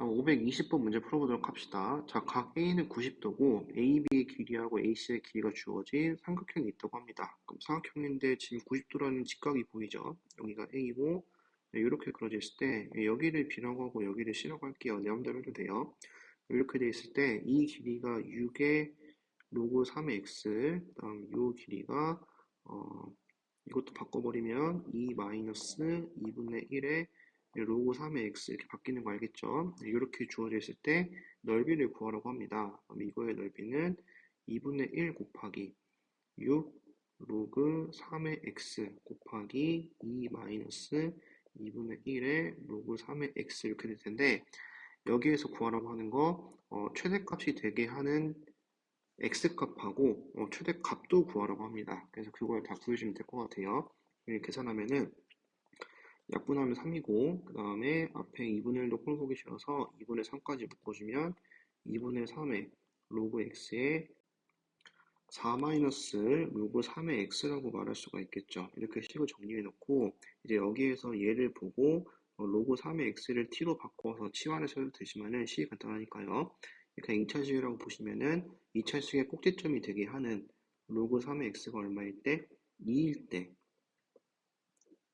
한번 520번 문제 풀어보도록 합시다. 자, 각 A는 90도고 AB의 길이하고 AC의 길이가 주어진 삼각형이 있다고 합니다. 그럼 삼각형인데 지금 90도라는 직각이 보이죠? 여기가 A고 이렇게 그려져 있을 때 여기를 B라고 하고 여기를 C라고 할게요. 내 마음대로 해도 돼요. 이렇게 돼 있을 때 이 길이가 6의 로그 3의 x 그다음 이 길이가 어, 이것도 바꿔버리면 2 마이너스 2분의 1의 로그 3의 x 이렇게 바뀌는 거 알겠죠? 이렇게 주어져 있을 때 넓이를 구하라고 합니다. 그럼 이거의 넓이는 2분의 1 곱하기 6 로그 3의 x 곱하기 2 마이너스 2분의 1의 로그 3의 x 이렇게 될 텐데 여기에서 구하라고 하는 거 어, 최대값이 되게 하는 x값하고 어, 최대값도 구하라고 합니다. 그래서 그걸 다 구해주면 될 것 같아요. 계산하면은 약분하면 3이고 그 다음에 앞에 2분의 1도 꼴보기 싫어서 2분의 3까지 묶어주면 2분의 3의 로그 x에 4 마이너스 로그 3의 x라고 말할 수가 있겠죠. 이렇게 식을 정리해 놓고 이제 여기에서 얘를 보고 어, 로그 3의 x를 t로 바꿔서 치환해서 되지만은 식이 간단하니까요. 그냥 2차식이라고 보시면은 2차식의 꼭지점이 되게 하는 로그 3의 x가 얼마일 때? 2일 때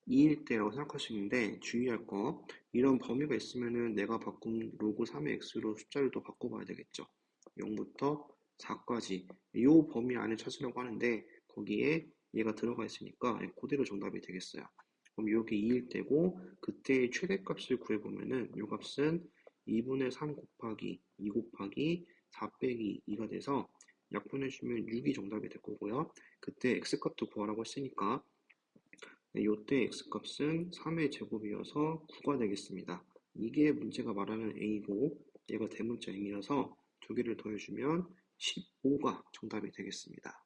2일 때라고 생각하시는데 주의할 거 이런 범위가 있으면은 내가 바꾼 로그 3의 x로 숫자를 또 바꿔봐야 되겠죠. 0부터 4까지 이 범위 안에 찾으려고 하는데 거기에 얘가 들어가 있으니까 그대로 정답이 되겠어요. 그럼 이게 2일 때고 그때의 최대값을 구해보면은 이 값은 2분의 3 곱하기 2 곱하기 4 빼기 2가 돼서 약분해주면 6이 정답이 될 거고요. 그때 x값도 구하라고 했으니까 이때 x값은 3의 제곱이어서 9가 되겠습니다. 이게 문제가 말하는 a고 얘가 대문자 m이어서 두 개를 더해주면 15가 정답이 되겠습니다.